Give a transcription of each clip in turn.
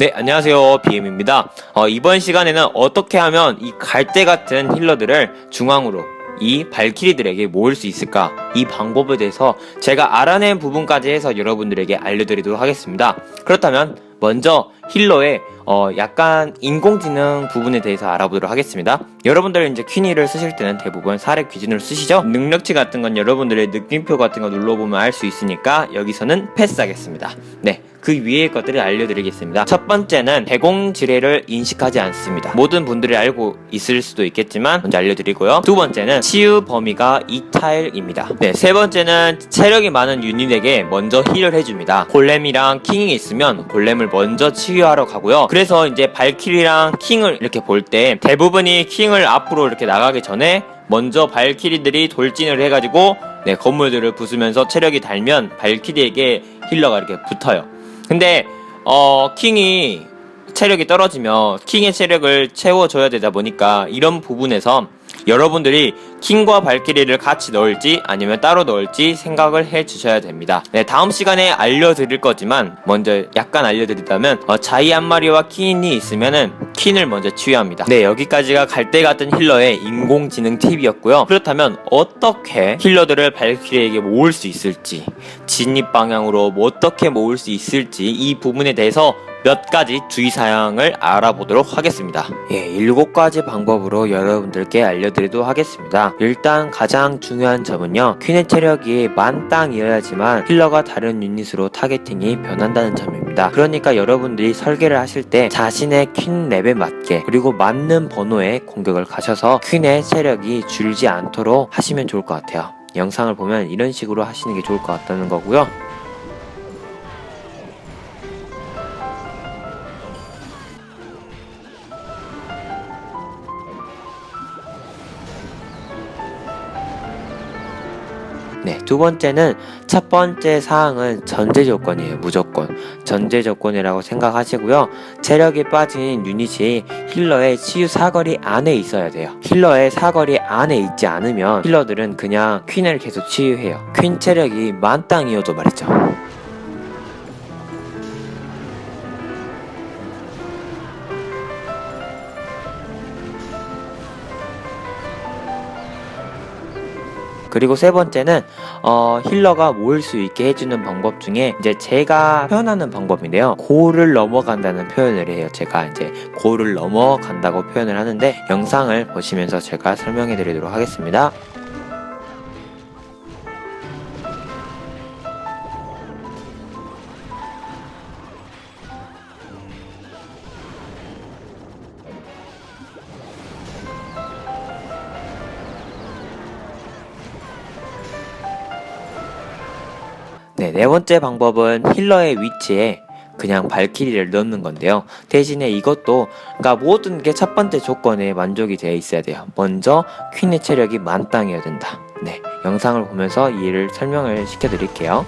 네, 안녕하세요. BM입니다. 어, 이번 시간에는 어떻게 하면 이 갈대 같은 힐러들을 중앙으로 이 발키리들에게 모을 수 있을까? 이 방법에 대해서 제가 알아낸 부분까지 해서 여러분들에게 알려드리도록 하겠습니다. 그렇다면 먼저 힐러의 어, 약간 인공지능 부분에 대해서 알아보도록 하겠습니다. 여러분들 이제 퀸이를 쓰실 때는 대부분 사례 기준으로 쓰시죠? 능력치 같은 건 여러분들의 느낌표 같은 거 눌러보면 알 수 있으니까 여기서는 패스하겠습니다. 네. 그 위의 것들을 알려드리겠습니다. 첫 번째는 대공지뢰를 인식하지 않습니다. 모든 분들이 알고 있을 수도 있겠지만 먼저 알려드리고요. 두 번째는 치유 범위가 2타일입니다. 네, 세 번째는 체력이 많은 유닛에게 먼저 힐을 해줍니다. 골렘이랑 킹이 있으면 골렘을 먼저 치유하러 가고요. 그래서 이제 발키리랑 킹을 이렇게 볼 때 대부분이 킹을 앞으로 이렇게 나가기 전에 먼저 발키리들이 돌진을 해가지고 네, 건물들을 부수면서 체력이 달면 발키리에게 힐러가 이렇게 붙어요. 근데 어 킹이 체력이 떨어지면 킹의 체력을 채워줘야 되다 보니까 이런 부분에서 여러분들이 킹과 발키리를 같이 넣을지 아니면 따로 넣을지 생각을 해 주셔야 됩니다. 네, 다음 시간에 알려드릴 거지만 먼저 약간 알려드리자면 어, 자이 한 마리와 킹이 있으면은 퀸을 먼저 치유합니다. 네, 여기까지가 갈대 같은 힐러의 인공지능 팁이었고요. 그렇다면 어떻게 힐러들을 발키리에게 모을 수 있을지 진입 방향으로 뭐 어떻게 모을 수 있을지 이 부분에 대해서 몇 가지 주의사항을 알아보도록 하겠습니다. 예, 일곱 가지 방법으로 여러분들께 알려드리도록 하겠습니다. 일단 가장 중요한 점은요, 퀸의 체력이 만땅 이어야지만 힐러가 다른 유닛으로 타겟팅이 변한다는 점입니다. 그러니까 여러분들이 설계를 하실 때 자신의 퀸 랩에 맞게 그리고 맞는 번호의 공격을 가셔서 퀸의 체력이 줄지 않도록 하시면 좋을 것 같아요. 영상을 보면 이런 식으로 하시는 게 좋을 것 같다는 거고요. 네, 두 번째는 첫 번째 사항은 전제 조건이에요. 무조건. 전제 조건이라고 생각하시고요. 체력이 빠진 유닛이 힐러의 치유 사거리 안에 있어야 돼요. 힐러의 사거리 안에 있지 않으면 힐러들은 그냥 퀸을 계속 치유해요. 퀸 체력이 만땅이어도 말이죠. 그리고 세 번째는 어, 힐러가 모을 수 있게 해주는 방법 중에 이제 제가 표현하는 방법인데요. 고를 넘어간다는 표현을 해요. 제가 이제 고를 넘어간다고 표현을 하는데 영상을 보시면서 제가 설명해 드리도록 하겠습니다. 네, 네 번째 방법은 힐러의 위치에 그냥 발키리를 넣는 건데요. 대신에 이것도 그러니까 모든 게 첫 번째 조건에 만족이 되어 있어야 돼요. 먼저 퀸의 체력이 만땅이어야 된다. 네, 영상을 보면서 이해를 설명을 시켜드릴게요.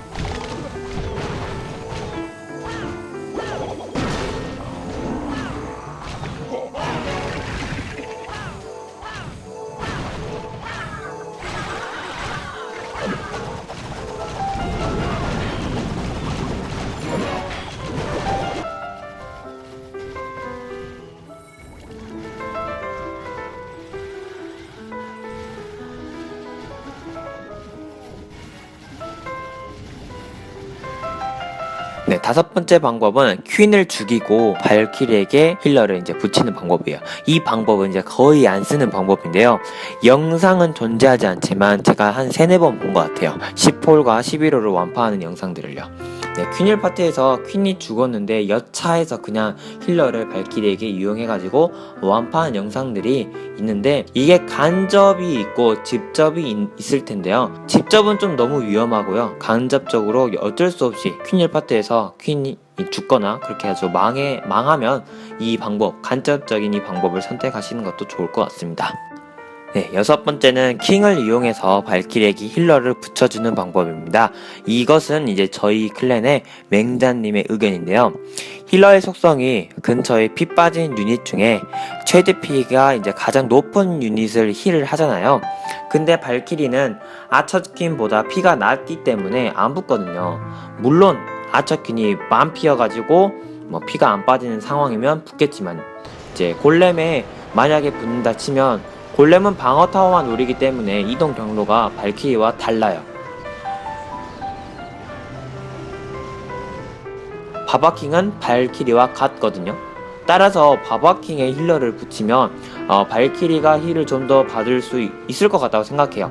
네, 다섯 번째 방법은 퀸을 죽이고 발키리에게 힐러를 이제 붙이는 방법이에요. 이 방법은 이제 거의 안 쓰는 방법인데요. 영상은 존재하지 않지만 제가 한 세네 번 본 것 같아요. 10홀과 11홀을 완파하는 영상들을요. 네, 퀸일 파트에서 퀸이 죽었는데 여차해서 그냥 힐러를 발키리에게 이용해가지고 완파한 영상들이 있는데 이게 간접이 있고 직접이 있- 있을 텐데요. 직접은 좀 너무 위험하고요. 간접적으로 어쩔 수 없이 퀸일 파트에서 퀸이 죽거나 그렇게 해서 망해 망하면 이 방법 간접적인 이 방법을 선택하시는 것도 좋을 것 같습니다. 네, 여섯 번째는 킹을 이용해서 발키리에게 힐러를 붙여주는 방법입니다. 이것은 이제 저희 클랜의 맹자님의 의견인데요. 힐러의 속성이 근처에 피 빠진 유닛 중에 최대 피가 이제 가장 높은 유닛을 힐을 하잖아요. 근데 발키리는 아처퀸보다 피가 낮기 때문에 안 붙거든요. 물론 아처퀸이 만 피여가지고 뭐 피가 안 빠지는 상황이면 붙겠지만 이제 골렘에 만약에 붙는다 치면 골렘은 방어 타워만 노리기 때문에 이동 경로가 발키리와 달라요. 바바킹은 발키리와 같거든요. 따라서 바바킹에 힐러를 붙이면 어, 발키리가 힐을 좀 더 받을 수 있- 있을 것 같다고 생각해요.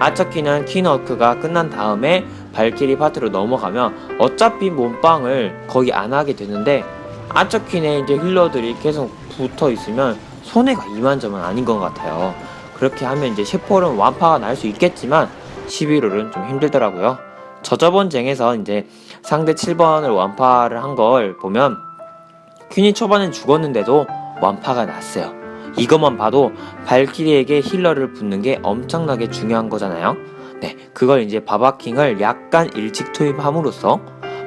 아처키는 퀸워크가 끝난 다음에 발키리 파트로 넘어가면 어차피 몸빵을 거의 안 하게 되는데 아처퀸에 이제 힐러들이 계속 붙어 있으면 손해가 이만저만 아닌 것 같아요. 그렇게 하면 이제 셰폴은 완파가 날 수 있겠지만 11홀은 좀 힘들더라고요. 저저번 쟁에서 이제 상대 7번을 완파를 한 걸 보면 퀸이 초반엔 죽었는데도 완파가 났어요. 이것만 봐도 발키리에게 힐러를 붙는 게 엄청나게 중요한 거잖아요. 네, 그걸 이제 바바킹을 약간 일찍 투입함으로써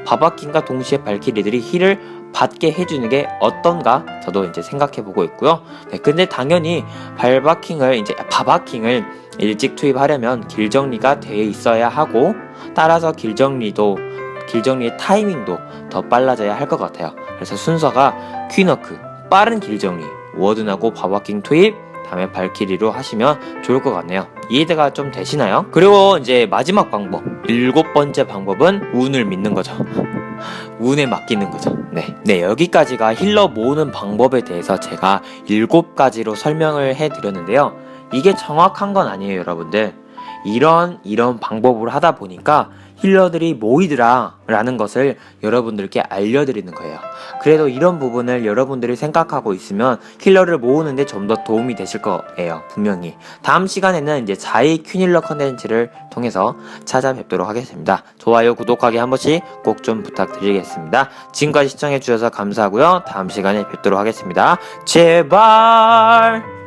바바킹과 동시에 발키리들이 힐을 받게 해주는 게 어떤가 저도 이제 생각해 보고 있고요. 네, 근데 당연히 발바킹을 이제 바바킹을 일찍 투입하려면 길 정리가 돼 있어야 하고 따라서 길 정리도 길 정리의 타이밍도 더 빨라져야 할 것 같아요. 그래서 순서가 퀸워크, 빠른 길 정리, 워든하고 바바킹 투입, 다음에 발키리로 하시면 좋을 것 같네요. 이해가 좀 되시나요? 그리고 이제 마지막 방법, 일곱 번째 방법은 운을 믿는 거죠. 운에 맡기는 거죠. 네. 네, 여기까지가 힐러 모으는 방법에 대해서 제가 일곱 가지로 설명을 해 드렸는데요. 이게 정확한 건 아니에요, 여러분들. 이런, 이런 방법으로 하다 보니까 힐러들이 모이더라 라는 것을 여러분들께 알려드리는 거예요. 그래도 이런 부분을 여러분들이 생각하고 있으면 힐러를 모으는데 좀 더 도움이 되실 거예요. 분명히. 다음 시간에는 이제 자이 퀸힐러 컨텐츠를 통해서 찾아뵙도록 하겠습니다. 좋아요, 구독하기 한 번씩 꼭 좀 부탁드리겠습니다. 지금까지 시청해주셔서 감사하고요. 다음 시간에 뵙도록 하겠습니다. 제발!